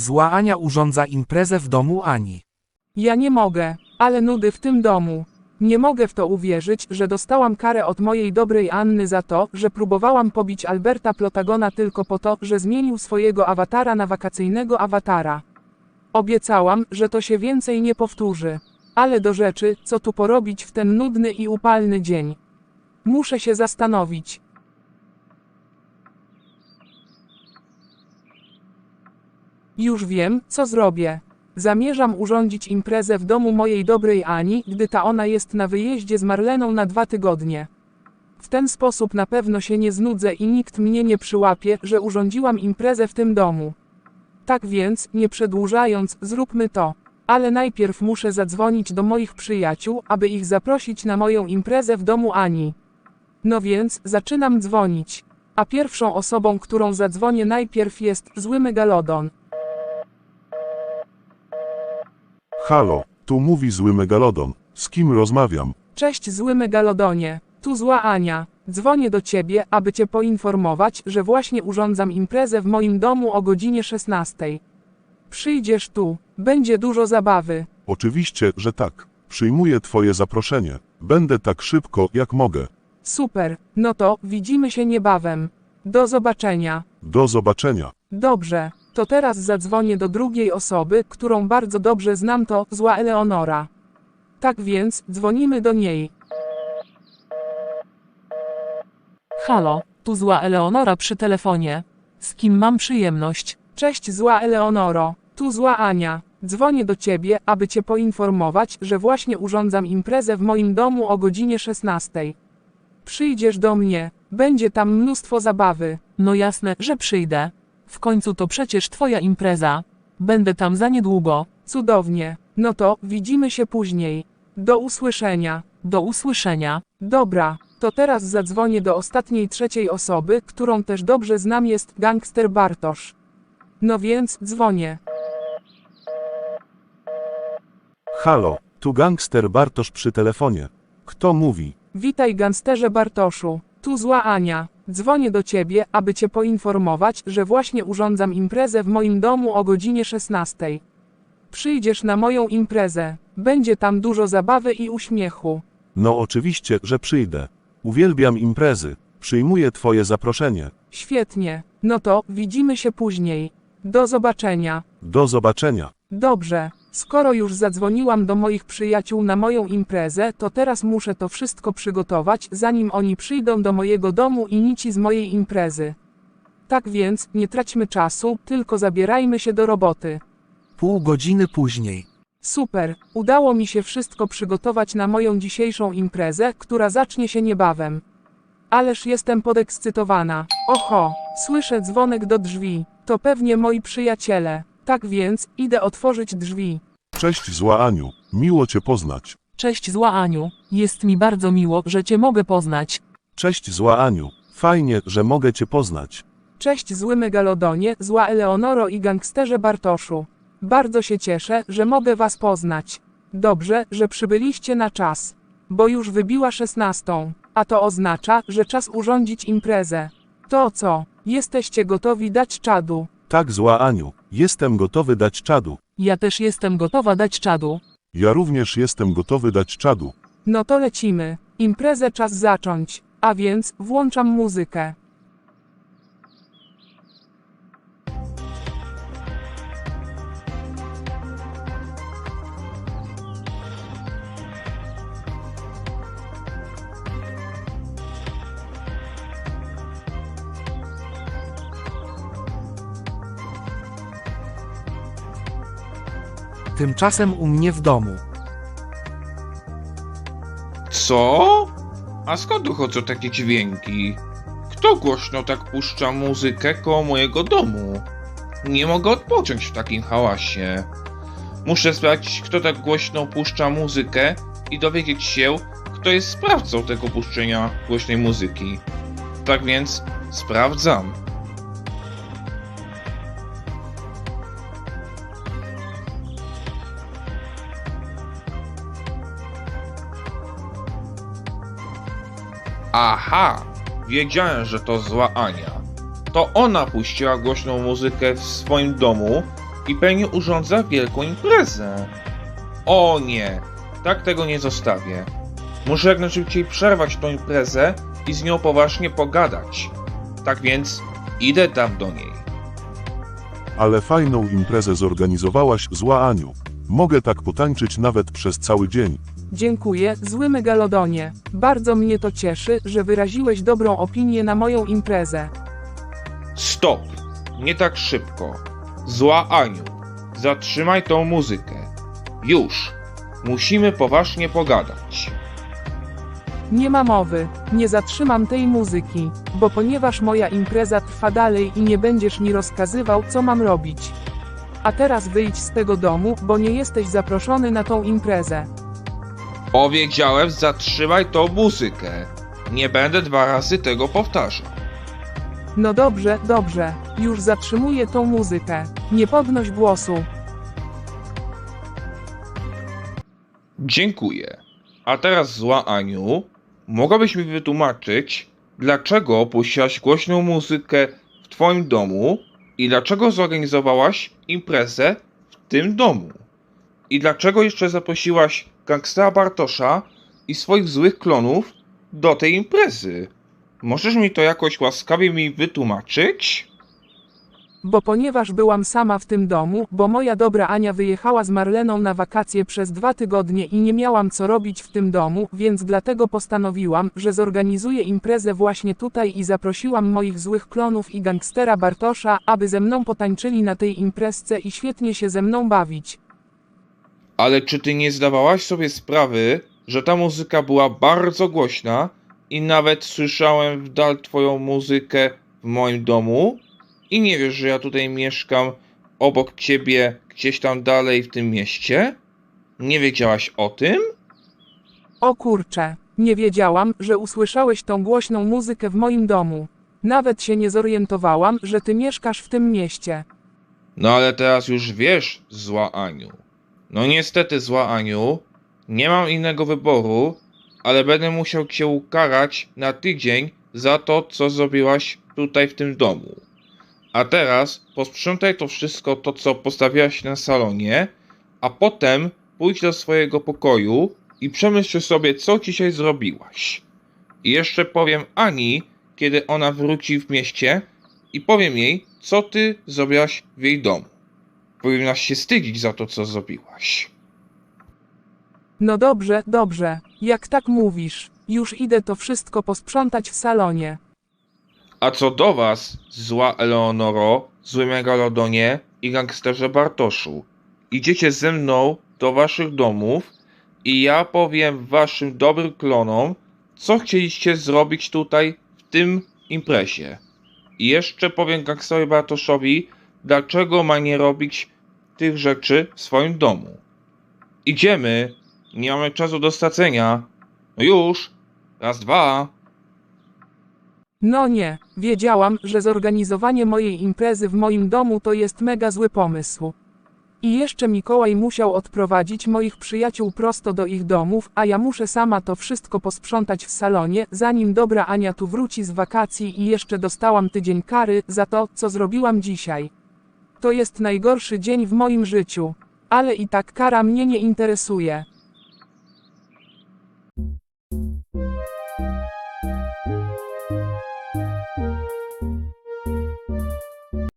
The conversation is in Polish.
Zła Ania urządza imprezę w domu Ani. Ja nie mogę, ale nudy w tym domu. Nie mogę w to uwierzyć, że dostałam karę od mojej dobrej Anny za to, że próbowałam pobić Alberta Plotagona tylko po to, że zmienił swojego awatara na wakacyjnego awatara. Obiecałam, że to się więcej nie powtórzy. Ale do rzeczy, co tu porobić w ten nudny i upalny dzień. Muszę się zastanowić. Już wiem, co zrobię. Zamierzam urządzić imprezę w domu mojej dobrej Ani, gdy ta ona jest na wyjeździe z Marleną na dwa tygodnie. W ten sposób na pewno się nie znudzę i nikt mnie nie przyłapie, że urządziłam imprezę w tym domu. Tak więc, nie przedłużając, zróbmy to. Ale najpierw muszę zadzwonić do moich przyjaciół, aby ich zaprosić na moją imprezę w domu Ani. No więc, zaczynam dzwonić. A pierwszą osobą, którą zadzwonię najpierw jest zły megalodon. Halo, tu mówi zły megalodon. Z kim rozmawiam? Cześć zły megalodonie, tu zła Ania. Dzwonię do ciebie, aby cię poinformować, że właśnie urządzam imprezę w moim domu o godzinie 16. Przyjdziesz tu, będzie dużo zabawy. Oczywiście, że tak. Przyjmuję twoje zaproszenie. Będę tak szybko, jak mogę. Super, no to widzimy się niebawem. Do zobaczenia. Do zobaczenia. Dobrze, to teraz zadzwonię do drugiej osoby, którą bardzo dobrze znam to zła Eleonora. Tak więc, dzwonimy do niej. Halo, tu zła Eleonora przy telefonie. Z kim mam przyjemność? Cześć zła Eleonoro, tu zła Ania. Dzwonię do ciebie, aby cię poinformować, że właśnie urządzam imprezę w moim domu o godzinie 16. Przyjdziesz do mnie, będzie tam mnóstwo zabawy. No jasne, że przyjdę. W końcu to przecież twoja impreza. Będę tam za niedługo. Cudownie. No to widzimy się później. Do usłyszenia. Do usłyszenia. Dobra, to teraz zadzwonię do ostatniej trzeciej osoby, którą też dobrze znam jest gangster Bartosz. No więc dzwonię. Halo, tu gangster Bartosz przy telefonie. Kto mówi? Witaj gangsterze Bartoszu. Tu zła Ania. Dzwonię do ciebie, aby cię poinformować, że właśnie urządzam imprezę w moim domu o godzinie 16. Przyjdziesz na moją imprezę. Będzie tam dużo zabawy i uśmiechu. No oczywiście, że przyjdę. Uwielbiam imprezy. Przyjmuję twoje zaproszenie. Świetnie. No to widzimy się później. Do zobaczenia. Do zobaczenia. Dobrze. Skoro już zadzwoniłam do moich przyjaciół na moją imprezę, to teraz muszę to wszystko przygotować, zanim oni przyjdą do mojego domu i nici z mojej imprezy. Tak więc, nie traćmy czasu, tylko zabierajmy się do roboty. Pół godziny później. Super, udało mi się wszystko przygotować na moją dzisiejszą imprezę, która zacznie się niebawem. Ależ jestem podekscytowana. Oho, słyszę dzwonek do drzwi. To pewnie moi przyjaciele. Tak więc, idę otworzyć drzwi. Cześć zła Aniu. Miło cię poznać. Cześć zła Aniu. Jest mi bardzo miło, że cię mogę poznać. Cześć zła Aniu. Fajnie, że mogę cię poznać. Cześć zły megalodonie, zła Eleonoro i gangsterze Bartoszu. Bardzo się cieszę, że mogę was poznać. Dobrze, że przybyliście na czas. Bo już wybiła szesnastą, a to oznacza, że czas urządzić imprezę. To co? Jesteście gotowi dać czadu? Tak zła Aniu. Jestem gotowy dać czadu. Ja też jestem gotowa dać czadu. Ja również jestem gotowy dać czadu. No to lecimy. Imprezę czas zacząć. A więc włączam muzykę. Tymczasem u mnie w domu. Co? A skąd dochodzą takie dźwięki? Kto głośno tak puszcza muzykę koło mojego domu? Nie mogę odpocząć w takim hałasie. Muszę sprawdzić, kto tak głośno puszcza muzykę i dowiedzieć się, kto jest sprawcą tego puszczenia głośnej muzyki. Tak więc sprawdzam. Aha! Wiedziałem, że to zła Ania. To ona puściła głośną muzykę w swoim domu i pewnie urządza wielką imprezę. O nie, tak tego nie zostawię. Muszę jak najszybciej przerwać tą imprezę i z nią poważnie pogadać. Tak więc idę tam do niej. Ale fajną imprezę zorganizowałaś, zła Aniu. Mogę tak potańczyć nawet przez cały dzień. Dziękuję, zły megalodonie. Bardzo mnie to cieszy, że wyraziłeś dobrą opinię na moją imprezę. Stop! Nie tak szybko. Zła Aniu, zatrzymaj tą muzykę. Już. Musimy poważnie pogadać. Nie ma mowy, nie zatrzymam tej muzyki, bo ponieważ moja impreza trwa dalej i nie będziesz mi rozkazywał, co mam robić. A teraz wyjdź z tego domu, bo nie jesteś zaproszony na tą imprezę. Powiedziałem, zatrzymaj tą muzykę. Nie będę dwa razy tego powtarzał. No dobrze, dobrze, już zatrzymuję tą muzykę. Nie podnoś głosu. Dziękuję. A teraz, zła Aniu, mogłabyś mi wytłumaczyć, dlaczego puściłaś głośną muzykę w twoim domu i dlaczego zorganizowałaś imprezę w tym domu? I dlaczego jeszcze zaprosiłaś gangstera Bartosza i swoich złych klonów do tej imprezy? Możesz mi to jakoś łaskawie mi wytłumaczyć? Bo ponieważ byłam sama w tym domu, bo moja dobra Ania wyjechała z Marleną na wakacje przez dwa tygodnie i nie miałam co robić w tym domu, więc dlatego postanowiłam, że zorganizuję imprezę właśnie tutaj i zaprosiłam moich złych klonów i gangstera Bartosza, aby ze mną potańczyli na tej imprezce i świetnie się ze mną bawić. Ale czy ty nie zdawałaś sobie sprawy, że ta muzyka była bardzo głośna i nawet słyszałem w dal twoją muzykę w moim domu? I nie wiesz, że ja tutaj mieszkam obok ciebie, gdzieś tam dalej w tym mieście? Nie wiedziałaś o tym? O kurcze, nie wiedziałam, że usłyszałeś tą głośną muzykę w moim domu. Nawet się nie zorientowałam, że ty mieszkasz w tym mieście. No ale teraz już wiesz, zła Aniu. No niestety, zła Aniu, nie mam innego wyboru, ale będę musiał cię ukarać na tydzień za to, co zrobiłaś tutaj w tym domu. A teraz posprzątaj to wszystko, to co postawiłaś na salonie, a potem pójdź do swojego pokoju i przemyśl sobie, co dzisiaj zrobiłaś. I jeszcze powiem Ani, kiedy ona wróci w mieście i powiem jej, co ty zrobiłaś w jej domu. Powinnaś się wstydzić za to, co zrobiłaś. No dobrze, dobrze, jak tak mówisz, już idę to wszystko posprzątać w salonie. A co do was, zła Eleonoro, zły Megalodonie i gangsterze Bartoszu, idziecie ze mną do waszych domów i ja powiem waszym dobrym klonom, co chcieliście zrobić tutaj w tym imprezie. I jeszcze powiem gangsterowi Bartoszowi, dlaczego ma nie robić tych rzeczy w swoim domu. Idziemy, nie mamy czasu do stracenia. No już, raz, dwa. No nie, wiedziałam, że zorganizowanie mojej imprezy w moim domu to jest mega zły pomysł. I jeszcze Mikołaj musiał odprowadzić moich przyjaciół prosto do ich domów, a ja muszę sama to wszystko posprzątać w salonie, zanim dobra Ania tu wróci z wakacji i jeszcze dostałam tydzień kary za to, co zrobiłam dzisiaj. To jest najgorszy dzień w moim życiu. Ale i tak kara mnie nie interesuje.